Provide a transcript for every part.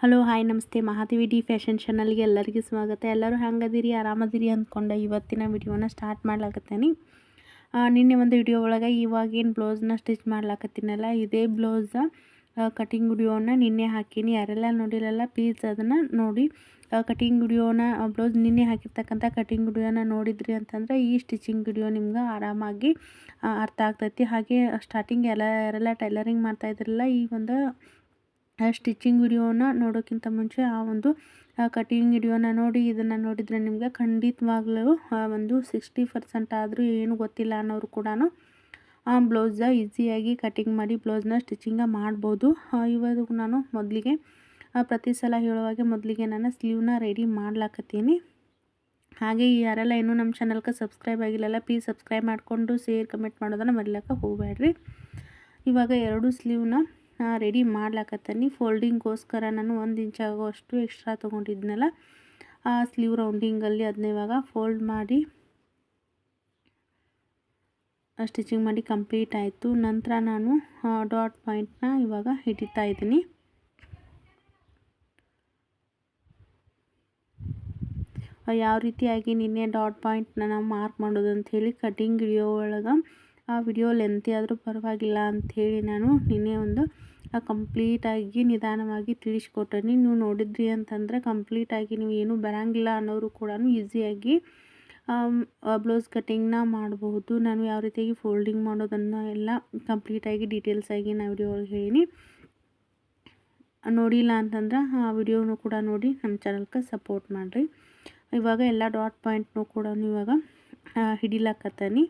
Hello hi ನಮಸ್ತೆ. Mahadevi D fashion ಚಾನಲ್ಗೆ ಎಲ್ಲರಿಗೂ ಸ್ವಾಗತ. ಎಲ್ಲರೂ ಹ್ಯಾಂಗದಿರಿ ಆರಾಮದಿರಿ ಅಂದ್ಕೊಂಡು. ಇವತ್ತಿನ ವಿಡಿಯೋನ ಸ್ಟಾರ್ಟ್ ಮಾಡ್ಲಾಕತ್ತೀನಿ. ನಿನ್ನೆ ಒಂದು ವಿಡಿಯೋ ಒಳಗೆ ಇವಾಗೇನು ಬ್ಲೌಸ್ನ ಸ್ಟಿಚ್ ಮಾಡ್ಲಾಕತ್ತೀನಲ್ಲ, ಇದೇ ಬ್ಲೌಸ ಕಟಿಂಗ್ ವಿಡಿಯೋನ ನಿನ್ನೆ ಹಾಕೀನಿ. ಯಾರೆಲ್ಲ ನೋಡಿರಲ್ಲ ಪ್ಲೀಸ್ ಅದನ್ನು ನೋಡಿ. ಕಟಿಂಗ್ ವಿಡಿಯೋನ ಬ್ಲೌಸ್ ನಿನ್ನೆ ಹಾಕಿರ್ತಕ್ಕಂಥ ಕಟಿಂಗ್ ವಿಡಿಯೋನ ನೋಡಿದ್ರಿ ಅಂತಂದ್ರೆ, ಈ ಸ್ಟಿಚಿಂಗ್ ವಿಡಿಯೋ ನಿಮ್ಗೆ ಆರಾಮಾಗಿ ಅರ್ಥ ಆಗ್ತೈತಿ. ಹಾಗೆ ಸ್ಟಾರ್ಟಿಂಗ್ ಎಲ್ಲ, ಯಾರೆಲ್ಲ ಟೈಲರಿಂಗ್ ಮಾಡ್ತಾಯಿದ್ರಲ್ಲ ಈ ಒಂದು ಸ್ಟಿಚಿಂಗ್ ವಿಡಿಯೋನ ನೋಡೋಕ್ಕಿಂತ ಮುಂಚೆ ಆ ಒಂದು ಕಟಿಂಗ್ ವಿಡಿಯೋನ ನೋಡಿ, ಇದನ್ನು ನೋಡಿದರೆ ನಿಮಗೆ ಖಂಡಿತವಾಗ್ಲೂ ಒಂದು ಸಿಕ್ಸ್ಟಿ ಪರ್ಸೆಂಟ್ ಆದರೂ ಏನು ಗೊತ್ತಿಲ್ಲ ಅನ್ನೋರು ಕೂಡ ಆ ಬ್ಲೌಸ ಈಸಿಯಾಗಿ ಕಟಿಂಗ್ ಮಾಡಿ ಬ್ಲೌಸ್ನ ಸ್ಟಿಚಿಂಗ ಮಾಡ್ಬೋದು. ಇವಾಗ ನಾನು ಮೊದಲಿಗೆ ಪ್ರತಿ ಸಲ ಹೇಳುವಾಗೆ ಮೊದಲಿಗೆ ನಾನು ಸ್ಲೀವ್ನ ರೆಡಿ ಮಾಡ್ಲಾಕತ್ತೀನಿ. ಹಾಗೆ ಯಾರೆಲ್ಲ ಇನ್ನೂ ನಮ್ಮ ಚಾನಲ್ಗೆ ಸಬ್ಸ್ಕ್ರೈಬ್ ಆಗಿಲ್ಲಲ್ಲ ಪ್ಲೀಸ್ ಸಬ್ಸ್ಕ್ರೈಬ್ ಮಾಡಿಕೊಂಡು ಶೇರ್ ಕಮೆಂಟ್ ಮಾಡೋದನ್ನು ಮರಿಲಕ್ಕೆ ಹೋಗಬೇಡ್ರಿ ಇವಾಗ ಎರಡು ಸ್ಲೀವ್ನ ರೆಡಿ ಮಾಡ್ಲಾಕತ್ತೀನಿ. ಫೋಲ್ಡಿಂಗ್ಗೋಸ್ಕರ ನಾನು ಒಂದು ಇಂಚ್ ಆಗೋಷ್ಟು ಎಕ್ಸ್ಟ್ರಾ ತೊಗೊಂಡಿದ್ನಲ್ಲ, ಆ ಸ್ಲೀವ್ ರೌಂಡಿಂಗಲ್ಲಿ ಅದನ್ನ ಇವಾಗ ಫೋಲ್ಡ್ ಮಾಡಿ ಸ್ಟಿಚಿಂಗ್ ಮಾಡಿ ಕಂಪ್ಲೀಟ್ ಆಯಿತು. ನಂತರ ನಾನು ಡಾಟ್ ಪಾಯಿಂಟ್ನ ಇವಾಗ ಹಿಡಿತಾ ಇದ್ದೀನಿ. ಯಾವ ರೀತಿಯಾಗಿ ನಿನ್ನೆ ಡಾಟ್ ಪಾಯಿಂಟ್ನ ನಾವು ಮಾರ್ಕ್ ಮಾಡೋದು ಅಂಥೇಳಿ ಕಟಿಂಗ್ ವಿಡಿಯೋ ಒಳಗೆ, ಆ ವಿಡಿಯೋ ಲೆಂತಿ ಆದರೂ ಪರವಾಗಿಲ್ಲ ಅಂಥೇಳಿ ನಾನು ನಿನ್ನೆ ಒಂದು ಕಂಪ್ಲೀಟಾಗಿ ನಿಧಾನವಾಗಿ ತಿಳಿಸ್ಕೊಟ್ಟನಿ. ನೀವು ನೋಡಿದ್ರಿ ಅಂತಂದರೆ ಕಂಪ್ಲೀಟಾಗಿ ನೀವು ಏನೂ ಬರೋಂಗಿಲ್ಲ ಅನ್ನೋರು ಕೂಡ ಈಸಿಯಾಗಿ ಬ್ಲೌಸ್ ಕಟ್ಟಿಂಗ್ನ ಮಾಡಬಹುದು. ನಾನು ಯಾವ ರೀತಿಯಾಗಿ ಫೋಲ್ಡಿಂಗ್ ಮಾಡೋದನ್ನು ಎಲ್ಲ ಕಂಪ್ಲೀಟಾಗಿ ಡೀಟೇಲ್ಸಾಗಿ ನಾನು ವಿಡಿಯೋ ಒಳಗೆ ಹೇಳೀನಿ. ನೋಡಿಲ್ಲ ಅಂತಂದ್ರೆ ಆ ವಿಡಿಯೋನು ಕೂಡ ನೋಡಿ ನಮ್ಮ ಚಾನಲ್ಗೆ ಸಪೋರ್ಟ್ ಮಾಡಿರಿ. ಇವಾಗ ಎಲ್ಲ ಡಾಟ್ ಪಾಯಿಂಟ್ನು ಕೂಡ ಇವಾಗ ಹಿಡಿಲಾಕತ್ತೀನಿ.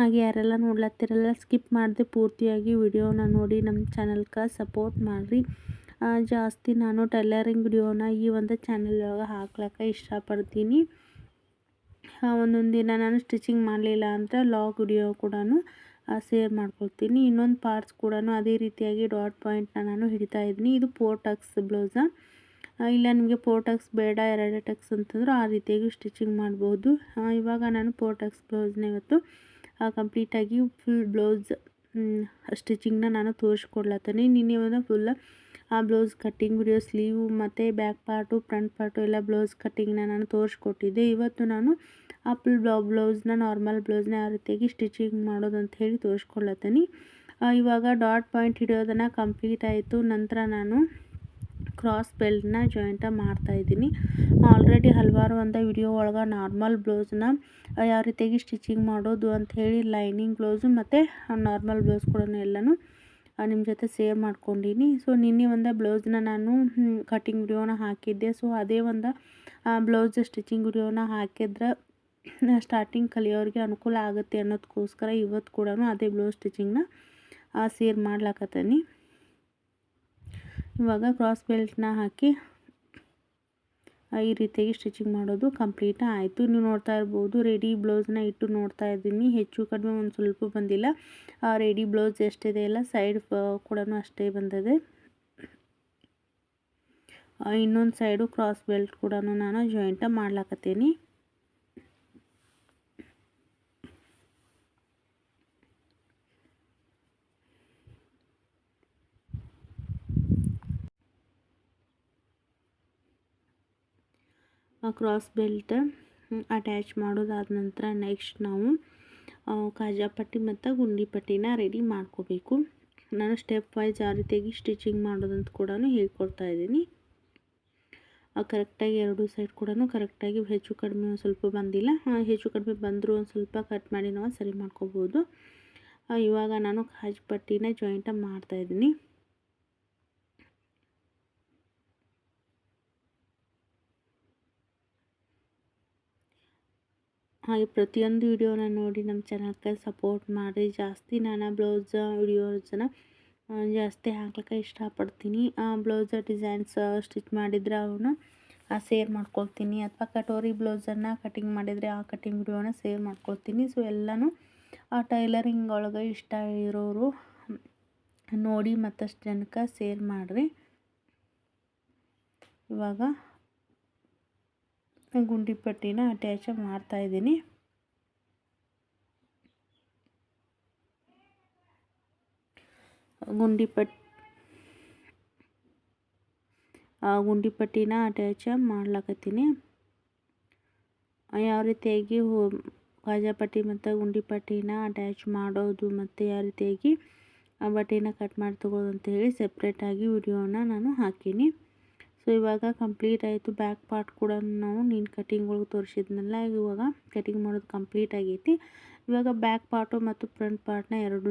ಹಾಗೆ ಯಾರೆಲ್ಲ ನೋಡ್ಲತ್ತಿರಲ್ಲ ಸ್ಕಿಪ್ ಮಾಡದೆ ಪೂರ್ತಿಯಾಗಿ ವಿಡಿಯೋನ ನೋಡಿ ನಮ್ಮ ಚಾನಲ್ಗೆ ಸಪೋರ್ಟ್ ಮಾಡಿರಿ. ಜಾಸ್ತಿ ನಾನು ಟೈಲರಿಂಗ್ ವಿಡಿಯೋನ ಈ ಒಂದು ಚಾನಲ್ ಒಳಗೆ ಹಾಕ್ಲಿಕ್ಕೆ ಇಷ್ಟಪಡ್ತೀನಿ. ಒಂದೊಂದು ದಿನ ನಾನು ಸ್ಟಿಚಿಂಗ್ ಮಾಡಲಿಲ್ಲ ಅಂದರೆ ಲಾಗ್ ವಿಡಿಯೋ ಕೂಡ ಸೇರ್ ಮಾಡ್ಕೊಳ್ತೀನಿ. ಇನ್ನೊಂದು ಪಾರ್ಟ್ಸ್ ಕೂಡ ಅದೇ ರೀತಿಯಾಗಿ ಡಾಟ್ ಪಾಯಿಂಟ್ನ ನಾನು ಹಿಡಿತಾ ಇದ್ದೀನಿ. ಇದು ಪೋರ್ಟಕ್ಸ್ ಬ್ಲೌಸ ಇಲ್ಲ ನಿಮಗೆ ಪೋರ್ಟಕ್ಸ್ ಬೇಡ, ಎರಡೆ ಟಕ್ಸ್ ಅಂತಂದ್ರೆ ಆ ರೀತಿಯಾಗಿ ಸ್ಟಿಚಿಂಗ್ ಮಾಡ್ಬೋದು. ಇವಾಗ ನಾನು ಪೋರ್ಟಕ್ಸ್ ಬ್ಲೌಸ್ನ ಇವತ್ತು ಕಂಪ್ಲೀಟಾಗಿ ಫುಲ್ ಬ್ಲೌಸ್ ಸ್ಟಿಚಿಂಗ್ನ ನಾನು ತೋರಿಸ್ಕೊಡ್ಲತ್ತೀನಿ ನಿನ್ನೆ ಒಂದು ಫುಲ್ ಆ ಬ್ಲೌಸ್ ಕಟ್ಟಿಂಗ್ ವಿಡಿಯೋ ಸ್ಲೀವು ಮತ್ತು ಬ್ಯಾಕ್ ಪಾರ್ಟು ಫ್ರಂಟ್ ಪಾರ್ಟು ಎಲ್ಲ ಬ್ಲೌಸ್ ಕಟ್ಟಿಂಗ್ನ ನಾನು ತೋರಿಸ್ಕೊಟ್ಟಿದ್ದೆ. ಇವತ್ತು ನಾನು ಆ ಫುಲ್ ಬ್ಲೌ ಬ್ಲೌಸ್ನ ನಾರ್ಮಲ್ ಬ್ಲೌಸ್ನ ಯಾವ ರೀತಿಯಾಗಿ ಸ್ಟಿಚಿಂಗ್ ಮಾಡೋದು ಅಂತ ಹೇಳಿ ತೋರಿಸ್ಕೊಡ್ಲತ್ತೀನಿ ಇವಾಗ ಡಾಟ್ ಪಾಯಿಂಟ್ ಹಿಡಿಯೋದನ್ನು ಕಂಪ್ಲೀಟ್ ಆಯಿತು. ನಂತರ ನಾನು ಕ್ರಾಸ್ ಬೆಲ್ಟ್ನ ಜಾಯಿಂಟ ಮಾಡ್ತಾಯಿದ್ದೀನಿ ಆಲ್ರೆಡಿ ಹಲವಾರು ಒಂದು ವಿಡಿಯೋ ಒಳಗೆ ನಾರ್ಮಲ್ ಬ್ಲೌಸ್ನ ಯಾವ ರೀತಿಯಾಗಿ ಸ್ಟಿಚಿಂಗ್ ಮಾಡೋದು ಅಂತ ಹೇಳಿ ಲೈನಿಂಗ್ ಬ್ಲೌಸು ಮತ್ತು ನಾರ್ಮಲ್ ಬ್ಲೌಸ್ ಕೂಡ ಎಲ್ಲನೂ ನಿಮ್ಮ ಜೊತೆ ಸೇರ್ ಮಾಡ್ಕೊಂಡೀನಿ. ಸೊ, ನಿನ್ನೆ ಒಂದು ಬ್ಲೌಸ್ನ ನಾನು ಕಟಿಂಗ್ ವಿಡಿಯೋನ ಹಾಕಿದ್ದೆ. ಸೊ, ಅದೇ ಒಂದು ಬ್ಲೌಸ್ ಸ್ಟಿಚಿಂಗ್ ವಿಡಿಯೋನ ಹಾಕಿದ್ರೆ ಸ್ಟಾರ್ಟಿಂಗ್ ಕಲಿಯೋರಿಗೆ ಅನುಕೂಲ ಆಗುತ್ತೆ ಅನ್ನೋದಕ್ಕೋಸ್ಕರ ಇವತ್ತು ಕೂಡ ಅದೇ ಬ್ಲೌಸ್ ಸ್ಟಿಚಿಂಗ್ನ ಸೇರ್ ಮಾಡ್ಲಾಕತ್ತೀನಿ. ಇವಾಗ ಕ್ರಾಸ್ ಬೆಲ್ಟ್ನ ಹಾಕಿ ಈ ರೀತಿಯಾಗಿ ಸ್ಟಿಚಿಂಗ್ ಮಾಡೋದು ಕಂಪ್ಲೀಟ್ ಆಯಿತು. ನೀವು ನೋಡ್ತಾ ಇರ್ಬೋದು ರೆಡಿ ಬ್ಲೌಸ್ನ ಇಟ್ಟು ನೋಡ್ತಾ ಇದ್ದೀನಿ. ಹೆಚ್ಚು ಕಡಿಮೆ ಒಂದು ಸ್ವಲ್ಪ ಬಂದಿಲ್ಲ. ರೆಡಿ ಬ್ಲೌಸ್ ಎಷ್ಟಿದೆ ಎಲ್ಲ ಸೈಡ್ ಕೂಡ ಅಷ್ಟೇ ಬಂದಿದೆ. ಇನ್ನೊಂದು ಸೈಡು ಕ್ರಾಸ್ ಬೆಲ್ಟ್ ಕೂಡ ನಾನು ಜಾಯಿಂಟ ಮಾಡ್ಲಾಕತ್ತೀನಿ. ಕ್ರಾಸ್ ಬೆಲ್ಟ್ ಅಟ್ಯಾಚ್ ಮಾಡೋದಾದ ನಂತರ ನೆಕ್ಸ್ಟ್ ನಾವು ಕಾಜಾಪಟ್ಟಿ ಮತ್ತು ಗುಂಡಿ ಪಟ್ಟಿನ ರೆಡಿ ಮಾಡ್ಕೋಬೇಕು. ನಾನು ಸ್ಟೆಪ್ ವೈಸ್ ಆ ರೀತಿಯಾಗಿ ಸ್ಟಿಚಿಂಗ್ ಮಾಡೋದಂತ ಕೂಡ ಹೇಳ್ಕೊಡ್ತಾ ಇದ್ದೀನಿ. ಕರೆಕ್ಟಾಗಿ ಎರಡು ಸೈಡ್ ಕೂಡ ಕರೆಕ್ಟಾಗಿ ಹೆಚ್ಚು ಕಡಿಮೆ ಒಂದು ಸ್ವಲ್ಪ ಬಂದಿಲ್ಲ. ಹೆಚ್ಚು ಕಡಿಮೆ ಬಂದರೂ ಒಂದು ಸ್ವಲ್ಪ ಕಟ್ ಮಾಡಿ ನಾವು ಸರಿ ಮಾಡ್ಕೋಬೋದು. ಇವಾಗ ನಾನು ಕಾಜು ಪಟ್ಟಿನ ಜಾಯಿಂಟ ಮಾಡ್ತಾಯಿದ್ದೀನಿ ಹಾಗೆ ಪ್ರತಿಯೊಂದು ವಿಡಿಯೋನ ನೋಡಿ ನಮ್ಮ ಚಾನಲ್ಗೆ ಸಪೋರ್ಟ್ ಮಾಡಿ. ಜಾಸ್ತಿ ನಾನು ಬ್ಲೌಸ್ ವಿಡಿಯೋಸನ್ನ ಜಾಸ್ತಿ ಹಾಕ್ಲಿಕ್ಕೆ ಇಷ್ಟಪಡ್ತೀನಿ. ಬ್ಲೌಸ್ ಡಿಸೈನ್ಸ್ ಸ್ಟಿಚ್ ಮಾಡಿದರೆ ಅವನ್ನ ಸೇರ್ ಮಾಡ್ಕೊಳ್ತೀನಿ. ಅಥವಾ ಕಟೋರಿ ಬ್ಲೌಸನ್ನು ಕಟಿಂಗ್ ಮಾಡಿದರೆ ಆ ಕಟಿಂಗ್ ವಿಡಿಯೋನ ಸೇರ್ ಮಾಡ್ಕೊಳ್ತೀನಿ. ಸೊ ಎಲ್ಲನೂ ಆ ಟೈಲರಿಂಗ್ ಒಳಗೆ ಇಷ್ಟ ಇರೋರು ನೋಡಿ ಮತ್ತಷ್ಟು ಜನಕ್ಕೆ ಸೇರ್ ಮಾಡಿರಿ. ಇವಾಗ ಗುಂಡಿ ಪಟ್ಟಿನ ಅಟ್ಯಾಚ್ ಮಾಡ್ತಾಯಿದ್ದೀನಿ ಗುಂಡಿ ಪಟ್ ಗುಂಡಿ ಪಟ್ಟಿನ ಅಟ್ಯಾಚ್ ಮಾಡ್ಲಕತ್ತೀನಿ. ಯಾವ ರೀತಿಯಾಗಿ ಹೋ ಪಟ್ಟಿ ಮತ್ತು ಗುಂಡಿ ಪಟ್ಟಿನ ಅಟ್ಯಾಚ್ ಮಾಡೋದು ಮತ್ತು ಯಾವ ರೀತಿಯಾಗಿ ಆ ಬಟ್ಟೆನ ಕಟ್ ಮಾಡಿ ತಗೋದು ಅಂತ ಹೇಳಿ ಸಪ್ರೇಟಾಗಿ ವಿಡಿಯೋನ ನಾನು ಹಾಕೀನಿ. ಸೊ ಇವಾಗ ಕಂಪ್ಲೀಟ್ ಆಯಿತು ಬ್ಯಾಕ್ ಪಾರ್ಟ್ ಕೂಡ ನಾವು ನೀನು ಕಟಿಂಗ್ ಒಳಗೆ ತೋರಿಸಿದ್ನಲ್ಲ, ಇವಾಗ ಕಟಿಂಗ್ ಮಾಡೋದು ಕಂಪ್ಲೀಟ್ ಆಗೈತಿ. ಇವಾಗ ಬ್ಯಾಕ್ ಪಾರ್ಟು ಮತ್ತು ಫ್ರಂಟ್ ಪಾರ್ಟ್ನ ಎರಡೂ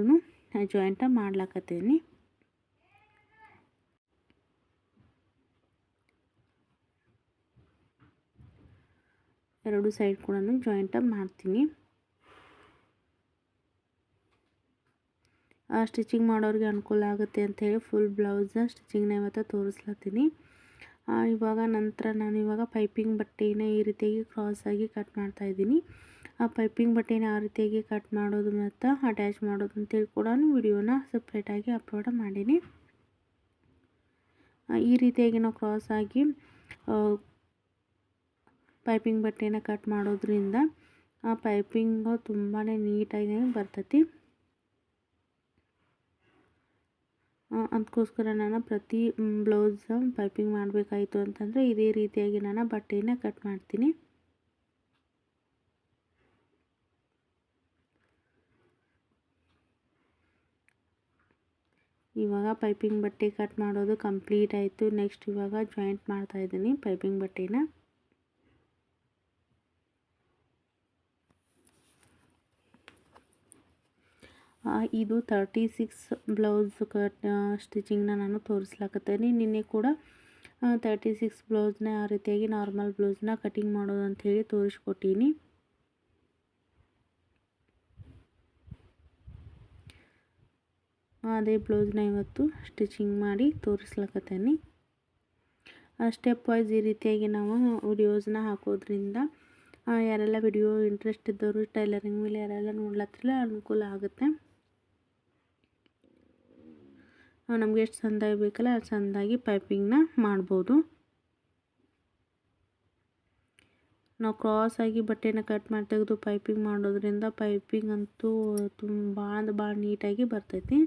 ಜಾಯಿಂಟ ಮಾಡ್ಲಾಕತ್ತೀನಿ. ಎರಡು ಸೈಡ್ ಕೂಡ ಜಾಯಿಂಟ ಮಾಡ್ತೀನಿ. ಸ್ಟಿಚಿಂಗ್ ಮಾಡೋರಿಗೆ ಅನುಕೂಲ ಆಗುತ್ತೆ ಅಂಥೇಳಿ ಫುಲ್ ಬ್ಲೌಸ್ನ ಸ್ಟಿಚಿಂಗ್ನ ಇವತ್ತು ತೋರಿಸ್ಲತ್ತೀನಿ. ಇವಾಗ ನಂತರ ನಾನು ಇವಾಗ ಪೈಪಿಂಗ್ ಬಟ್ಟೆನ ಈ ರೀತಿಯಾಗಿ ಕ್ರಾಸಾಗಿ ಕಟ್ ಮಾಡ್ತಾಯಿದ್ದೀನಿ ಆ ಪೈಪಿಂಗ್ ಬಟ್ಟೆನ ಆ ರೀತಿಯಾಗಿ ಕಟ್ ಮಾಡೋದು ಮತ್ತು ಅಟ್ಯಾಚ್ ಮಾಡೋದು ಅಂತೇಳಿ ಕೂಡ ವಿಡಿಯೋನ ಸಪ್ರೇಟಾಗಿ ಅಪ್ಲೋಡ್ ಮಾಡೀನಿ. ಈ ರೀತಿಯಾಗಿ ನಾವು ಕ್ರಾಸಾಗಿ ಪೈಪಿಂಗ್ ಬಟ್ಟೆನ ಕಟ್ ಮಾಡೋದ್ರಿಂದ ಆ ಪೈಪಿಂಗು ತುಂಬಾ ನೀಟಾಗಿ ಬರ್ತೈತಿ. ಅದಕ್ಕೋಸ್ಕರ ನಾನು ಪ್ರತಿ ಬ್ಲೌಸ್ ಪೈಪಿಂಗ್ ಮಾಡಬೇಕಾಯಿತು ಅಂತಂದರೆ ಇದೇ ರೀತಿಯಾಗಿ ನಾನು ಬಟ್ಟೆನ ಕಟ್ ಮಾಡ್ತೀನಿ. ಇವಾಗ ಪೈಪಿಂಗ್ ಬಟ್ಟೆ ಕಟ್ ಮಾಡೋದು ಕಂಪ್ಲೀಟ್ ಆಯಿತು. ನೆಕ್ಸ್ಟ್ ಇವಾಗ ಜಾಯಿಂಟ್ ಮಾಡ್ತಾಯಿದ್ದೀನಿ ಪೈಪಿಂಗ್ ಬಟ್ಟೆನ. ಇದು ತರ್ಟಿ ಸಿಕ್ಸ್ ಬ್ಲೌಸ್ ಕಟ್ ಸ್ಟಿಚಿಂಗ್ನ ನಾನು ತೋರಿಸ್ಲಾಕತ್ತೀನಿ. ನಿನ್ನೆ ಕೂಡ ತರ್ಟಿ ಸಿಕ್ಸ್ ಬ್ಲೌಸ್ನ ಆ ರೀತಿಯಾಗಿ ನಾರ್ಮಲ್ ಬ್ಲೌಸ್ನ ಕಟಿಂಗ್ ಮಾಡೋದು ಅಂಥೇಳಿ ತೋರಿಸ್ಕೊಟ್ಟೀನಿ. ಅದೇ ಬ್ಲೌಸ್ನ ಇವತ್ತು ಸ್ಟಿಚಿಂಗ್ ಮಾಡಿ ತೋರಿಸ್ಲಕತ್ತೀನಿ. ಸ್ಟೆಪ್ ವೈಸ್ ಈ ರೀತಿಯಾಗಿ ನಾವು ವಿಡಿಯೋಸ್ನ ಹಾಕೋದ್ರಿಂದ ಯಾರೆಲ್ಲ ವಿಡಿಯೋ ಇಂಟ್ರೆಸ್ಟ್ ಇದ್ದವರು ಟೈಲರಿಂಗ್ ಮೇಲೆ ಯಾರೆಲ್ಲ ನೋಡ್ಲತ್ತಿರಲ್ಲ, ಅನುಕೂಲ ಆಗುತ್ತೆ. ನಮಗೆ ಎಷ್ಟು ಚೆಂದಾಗಿ ಬೇಕಲ್ಲ ಅಷ್ಟು ಚೆಂದಾಗಿ ಪೈಪಿಂಗ್ನ ಮಾಡ್ಬೋದು. ನಾವು ಕ್ರಾಸಾಗಿ ಬಟ್ಟೆನ ಕಟ್ ಮಾಡಿ ತೆಗೆದು ಪೈಪಿಂಗ್ ಮಾಡೋದ್ರಿಂದ ಪೈಪಿಂಗ್ ಅಂತೂ ತುಂಬ ಭಾಳ ಭಾಳ ನೀಟಾಗಿ ಬರ್ತೈತಿ.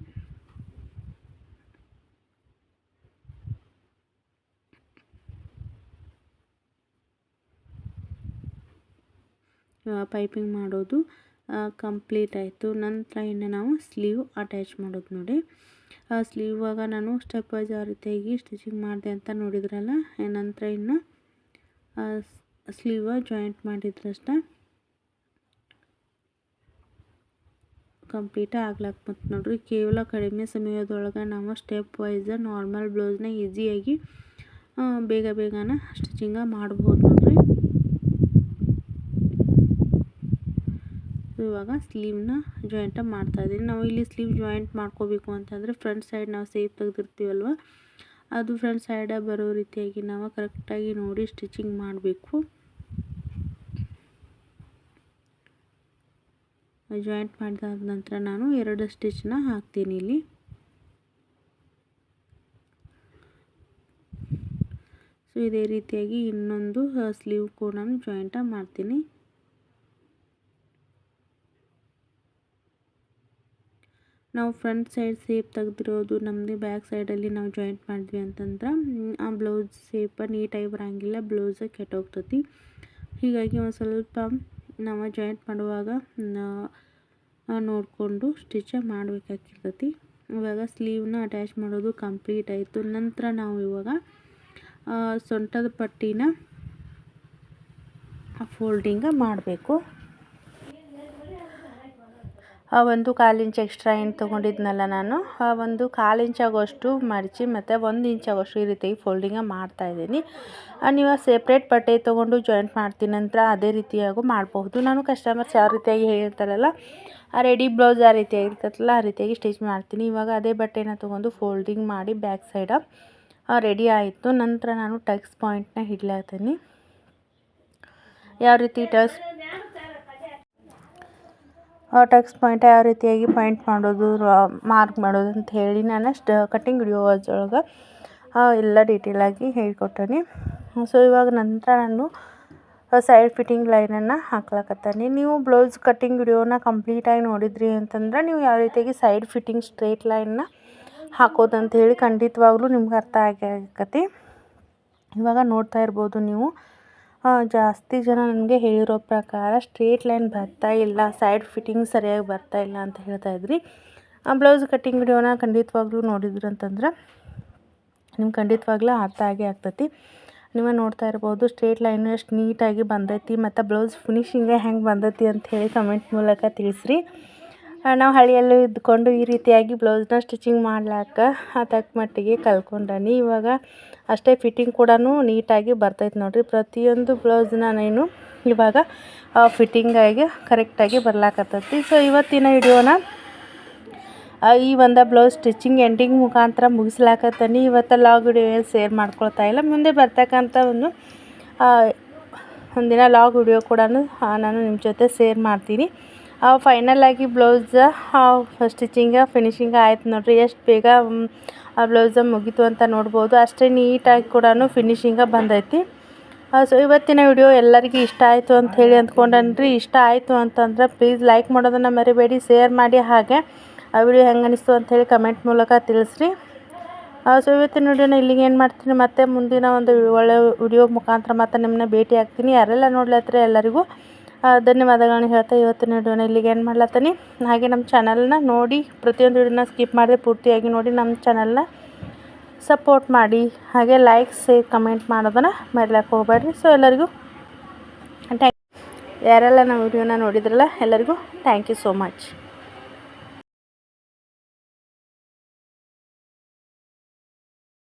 ಪೈಪಿಂಗ್ ಮಾಡೋದು ಕಂಪ್ಲೀಟ್ ಆಯಿತು. ನಂತರ ಇನ್ನು ನಾವು ಸ್ಲೀವ್ ಅಟ್ಯಾಚ್ ಮಾಡೋದು ನೋಡಿ. ಸ್ಲೀವಾಗ ನಾನು ಸ್ಟೆಪ್ ವೈಸ್ ಯಾವ ರೀತಿಯಾಗಿ ಸ್ಟಿಚಿಂಗ್ ಮಾಡಿದೆ ಅಂತ ನೋಡಿದ್ರಲ್ಲ ನಂತರ ಇನ್ನು ಸ್ಲೀವ ಜಾಯಿಂಟ್ ಮಾಡಿದ್ರಷ್ಟ. ಕಂಪ್ಲೀಟ್ ಆಗ್ಲಾಕ್ ಮತ್ತು ನೋಡ್ರಿ, ಕೇವಲ ಕಡಿಮೆ ಸಮಯದೊಳಗೆ ನಾವು ಸ್ಟೆಪ್ ವೈಸ್ ನಾರ್ಮಲ್ ಬ್ಲೌಸ್ನ ಈಸಿಯಾಗಿ ಬೇಗ ಬೇಗನ ಸ್ಟಿಚಿಂಗ ಮಾಡ್ಬೋದು ನೋಡ್ರಿ. ಇವಾಗ ಸ್ಲೀವ್ನ ಜಾಯಿಂಟ ಮಾಡ್ತಾಯಿದ್ದೀನಿ ನಾವು ಇಲ್ಲಿ ಸ್ಲೀವ್ ಜಾಯಿಂಟ್ ಮಾಡ್ಕೋಬೇಕು ಅಂತಂದರೆ ಫ್ರಂಟ್ ಸೈಡ್ ನಾವು ಸೇಫ್ ತೆಗೆದಿರ್ತೀವಲ್ವ ಅದು ಫ್ರಂಟ್ ಸೈಡ ಬರೋ ರೀತಿಯಾಗಿ ನಾವು ಕರೆಕ್ಟಾಗಿ ನೋಡಿ ಸ್ಟಿಚಿಂಗ್ ಮಾಡಬೇಕು. ಜಾಯಿಂಟ್ ಮಾಡಿದ ನಂತರ ನಾನು ಎರಡು ಸ್ಟಿಚ್ನ ಹಾಕ್ತೀನಿ ಇಲ್ಲಿ. ಸೊ ಇದೇ ರೀತಿಯಾಗಿ ಇನ್ನೊಂದು ಸ್ಲೀವ್ ಕೂಡ ಜಾಯಿಂಟ ಮಾಡ್ತೀನಿ. ನಾವು ಫ್ರಂಟ್ ಸೈಡ್ ಸೇಪ್ ತೆಗ್ದಿರೋದು ನಮ್ಮದೇ ಬ್ಯಾಕ್ ಸೈಡಲ್ಲಿ ನಾವು ಜಾಯಿಂಟ್ ಮಾಡಿದ್ವಿ ಅಂತಂದ್ರೆ ಆ ಬ್ಲೌಸ್ ಸೇಪ ನೀಟಾಗಿ ಬರೋಂಗಿಲ್ಲ, ಬ್ಲೌಸ ಕೆಟ್ಟೋಗ್ತತಿ. ಹೀಗಾಗಿ ಒಂದು ಸ್ವಲ್ಪ ನಾವು ಜಾಯಿಂಟ್ ಮಾಡುವಾಗ ನೋಡಿಕೊಂಡು ಸ್ಟಿಚ ಮಾಡಬೇಕಾಗಿರ್ತೈತಿ. ಇವಾಗ ಸ್ಲೀವ್ನ ಅಟ್ಯಾಚ್ ಮಾಡೋದು ಕಂಪ್ಲೀಟ್ ಆಯಿತು. ನಂತರ ನಾವು ಇವಾಗ ಸೊಂಟದ ಪಟ್ಟಿನ ಫೋಲ್ಡಿಂಗ ಮಾಡಬೇಕು. ಆ ಒಂದು ಕಾಲು ಇಂಚ್ ಎಕ್ಸ್ಟ್ರಾ ಏನು ತೊಗೊಂಡಿದ್ನಲ್ಲ ನಾನು, ಆ ಒಂದು ಕಾಲು ಇಂಚಾಗೋಷ್ಟು ಮಡಚಿ ಮತ್ತು ಒಂದು ಇಂಚಾಗೋಷ್ಟು ಈ ರೀತಿಯಾಗಿ ಫೋಲ್ಡಿಂಗ ಮಾಡ್ತಾಯಿದ್ದೀನಿ ನೀವು ಸೆಪ್ರೇಟ್ ಬಟ್ಟೆ ತೊಗೊಂಡು ಜಾಯಿಂಟ್ ಮಾಡ್ತೀನಿ ನಂತರ ಅದೇ ರೀತಿಯಾಗೂ ಮಾಡಬಹುದು. ನಾನು ಕಸ್ಟಮರ್ಸ್ ಯಾವ ರೀತಿಯಾಗಿ ಹೇಳ್ತಾರಲ್ಲ, ಆ ರೆಡಿ ಬ್ಲೌಸ್ ಆ ರೀತಿಯಾಗಿ ಇರ್ತೈತಲ್ಲ ಆ ರೀತಿಯಾಗಿ ಸ್ಟಿಚ್ ಮಾಡ್ತೀನಿ. ಇವಾಗ ಅದೇ ಬಟ್ಟೆನ ತೊಗೊಂಡು ಫೋಲ್ಡಿಂಗ್ ಮಾಡಿ ಬ್ಯಾಕ್ ಸೈಡ ರೆಡಿ ಆಯಿತು. ನಂತರ ನಾನು ಟಕ್ಸ್ ಪಾಯಿಂಟ್ನ ಹಿಡ್ಲಾತೀನಿ. ಯಾವ ರೀತಿ ಟಕ್ಸ್ ಟಕ್ಸ್ ಪಾಯಿಂಟ್ ಯಾವ ರೀತಿಯಾಗಿ ಪಾಯಿಂಟ್ ಮಾಡೋದು ಮಾರ್ಕ್ ಮಾಡೋದು ಅಂತ ಹೇಳಿ ನಾನು ಸ್ಟ ಕಟ್ಟಿಂಗ್ ವಿಡಿಯೋಸ್ ಒಳಗೆ ಎಲ್ಲ ಡೀಟೇಲಾಗಿ ಹೇಳಿಕೊಟ್ಟೇನಿ. ಸೊ ಇವಾಗ ನಂತರ ನಾನು ಸೈಡ್ ಫಿಟ್ಟಿಂಗ್ ಲೈನನ್ನು ಹಾಕ್ಲಕತ್ತಾನೆ. ನೀವು ಬ್ಲೌಸ್ ಕಟ್ಟಿಂಗ್ ವಿಡಿಯೋನ ಕಂಪ್ಲೀಟಾಗಿ ನೋಡಿದ್ರಿ ಅಂತಂದ್ರೆ ನೀವು ಯಾವ ರೀತಿಯಾಗಿ ಸೈಡ್ ಫಿಟ್ಟಿಂಗ್ ಸ್ಟ್ರೇಟ್ ಲೈನ್ನ ಹಾಕೋದಂತ ಹೇಳಿ ಖಂಡಿತವಾಗ್ಲೂ ನಿಮ್ಗೆ ಅರ್ಥ ಆಗಿ ಆಗಕತಿ ಇವಾಗ ನೋಡ್ತಾ ಇರ್ಬೋದು ನೀವು. ಜಾಸ್ತಿ ಜನ ನನಗೆ ಹೇಳಿರೋ ಪ್ರಕಾರ ಸ್ಟ್ರೇಟ್ ಲೈನ್ ಬರ್ತಾ ಇಲ್ಲ, ಸೈಡ್ ಫಿಟ್ಟಿಂಗ್ ಸರಿಯಾಗಿ ಬರ್ತಾ ಇಲ್ಲ ಅಂತ ಹೇಳ್ತಾ ಇದ್ರಿ. ಬ್ಲೌಸ್ ಕಟ್ಟಿಂಗ್ ವಿಡಿಯೋನ ಖಂಡಿತವಾಗ್ಲೂ ನೋಡಿದ್ರಿ ಅಂತಂದ್ರೆ ನಿಮ್ಗೆ ಖಂಡಿತವಾಗ್ಲೂ ಅರ್ಥ ಆಗೇ ಆಗ್ತೈತಿ. ನೀವೇ ನೋಡ್ತಾ ಇರ್ಬೋದು, ಸ್ಟ್ರೇಟ್ ಲೈನ್ ಎಷ್ಟು ನೀಟಾಗಿ ಬಂದೈತಿ, ಮತ್ತು ಬ್ಲೌಸ್ ಫಿನಿಶಿಂಗೇ ಹೆಂಗೆ ಬಂದೈತಿ ಅಂತ ಹೇಳಿ ಕಮೆಂಟ್ ಮೂಲಕ ತಿಳಿಸ್ರಿ. ನಾವು ಹಳ್ಳಿಯಲ್ಲೂ ಇದ್ದುಕೊಂಡು ಈ ರೀತಿಯಾಗಿ ಬ್ಲೌಸ್ನ ಸ್ಟಿಚಿಂಗ್ ಮಾಡ್ಲಾಕ ತಕ್ಕ ಮಟ್ಟಿಗೆ ಕಲ್ತ್ಕೊಂಡಾನಿ ಇವಾಗ ಅಷ್ಟೇ ಫಿಟ್ಟಿಂಗ್ ಕೂಡ ನೀಟಾಗಿ ಬರ್ತೈತೆ ನೋಡಿರಿ. ಪ್ರತಿಯೊಂದು ಬ್ಲೌಸ್ನ ನಾನು ಇವಾಗ ಫಿಟ್ಟಿಂಗಾಗಿ ಕರೆಕ್ಟಾಗಿ ಬರ್ಲಾಕತ್ತೈತಿ. ಸೊ ಇವತ್ತಿನ ವಿಡಿಯೋನ ಈ ಒಂದು ಬ್ಲೌಸ್ ಸ್ಟಿಚಿಂಗ್ ಎಂಡಿಂಗ್ ಮುಖಾಂತರ ಮುಗಿಸ್ಲಾಕತ್ತಾನೆ. ಇವತ್ತು ಲಾಗ್ ವಿಡಿಯೋ ಶೇರ್ ಮಾಡ್ಕೊಳ್ತಾ ಇಲ್ಲ. ಮುಂದೆ ಬರ್ತಕ್ಕಂಥ ಒಂದು ಒಂದಿನ ಲಾಗ್ ವಿಡಿಯೋ ಕೂಡ ನಾನು ನಿಮ್ಮ ಜೊತೆ ಶೇರ್ ಮಾಡ್ತೀನಿ. ಫೈನಲ್ ಆಗಿ ಬ್ಲೌಸ್ ಸ್ಟಿಚಿಂಗ ಫಿನಿಶಿಂಗ್ ಆಯ್ತು ನೋಡಿರಿ. ಎಷ್ಟು ಬೇಗ ಆ ಬ್ಲೌಸ ಮುಗೀತು ಅಂತ ನೋಡ್ಬೋದು. ಅಷ್ಟೇ ನೀಟಾಗಿ ಕೂಡ ಫಿನಿಶಿಂಗ ಬಂದೈತಿ. ಸೊ ಇವತ್ತಿನ ವಿಡಿಯೋ ಎಲ್ಲರಿಗೂ ಇಷ್ಟ ಆಯಿತು ಅಂತ ಹೇಳಿ ಅಂದ್ಕೊಂಡನ್ರಿ. ಇಷ್ಟ ಆಯಿತು ಅಂತಂದ್ರೆ ಪ್ಲೀಸ್ ಲೈಕ್ ಮಾಡೋದನ್ನು ಮರಿಬೇಡಿ ಶೇರ್ ಮಾಡಿ ಹಾಗೆ. ಆ ವಿಡಿಯೋ ಹೆಂಗೆ ಅನಿಸ್ತು ಅಂತ ಹೇಳಿ ಕಮೆಂಟ್ ಮೂಲಕ ತಿಳಿಸ್ರಿ. ಸೊ ಇವತ್ತಿನ ವಿಡಿಯೋನ ಇಲ್ಲಿಗೆ ಏನು ಮಾಡ್ತೀನಿ. ಮತ್ತೆ ಮುಂದಿನ ಒಂದು ಒಳ್ಳೆ ವಿಡಿಯೋ ಮುಖಾಂತರ ಮತ್ತೆ ನಿಮ್ಮನ್ನ ಭೇಟಿ ಆಗ್ತೀನಿ ಯಾರೆಲ್ಲ ನೋಡ್ಲತ್ತರ ಎಲ್ಲರಿಗೂ ಆ, ಧನ್ಯವಾದಗಳನ್ನ ಹೇಳ್ತಾ ಇವತ್ತಿನ ವಿಡಿಯೋನ ಇಲ್ಲಿಗೆ ಏನು ಮಾಡ್ಲತ್ತೀನಿ. ಹಾಗೆ ನಮ್ಮ ಚಾನಲ್ನ ನೋಡಿ, ಪ್ರತಿಯೊಂದು ವಿಡಿಯೋನ ಸ್ಕಿಪ್ ಮಾಡಿದೆ ಪೂರ್ತಿಯಾಗಿ ನೋಡಿ ನಮ್ಮ ಚಾನಲ್ನ ಸಪೋರ್ಟ್ ಮಾಡಿ. ಹಾಗೆ ಲೈಕ್ ಶೇರ್ ಕಮೆಂಟ್ ಮಾಡೋದನ್ನು ಮರಿಲಕ್ಕೆ ಹೋಗಬೇಡ್ರಿ. ಸೊ ಎಲ್ಲರಿಗೂ ಥ್ಯಾಂಕ್ ಯಾರೆಲ್ಲ ನಮ್ಮ ವಿಡಿಯೋನ ನೋಡಿದ್ರಲ್ಲ, ಎಲ್ಲರಿಗೂ ಥ್ಯಾಂಕ್ ಯು ಸೋ ಮಚ್